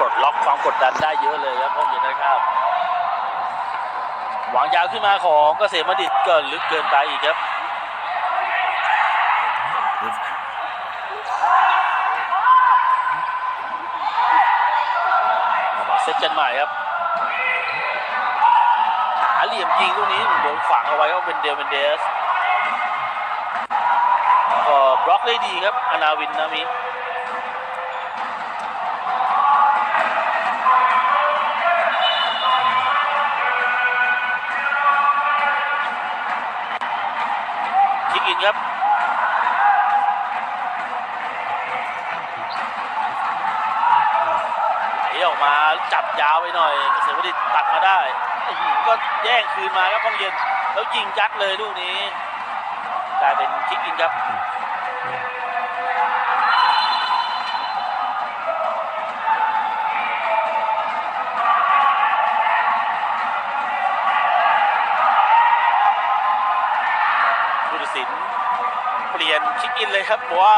กดล็อกความกดดันได้เยอะเลยครับห้องเย็นนะครับวางยาวขึ้นมาของเกษมบัณฑิตก็ลึกเกินไปอีกครับมาเซตกันใหม่ครับหาเหลี่ยมยิงลูกนี้โดนขวางเอาไว้ก็เป็นเดลเวนเดสก็บล็อกได้ดีครับอนาวินนามิ คิกอินครับไหลออกมาจับยาวไปหน่อยเกษมบัณฑิตตัดมาได้อื้อหือก็แย่งคืนมาครับพ้องเย็นแล้วยิงยัดเลยลูกนี้กลายเป็นคิกอินครับ สินเปลี่ยนคิกอินเลยครับบอกว่า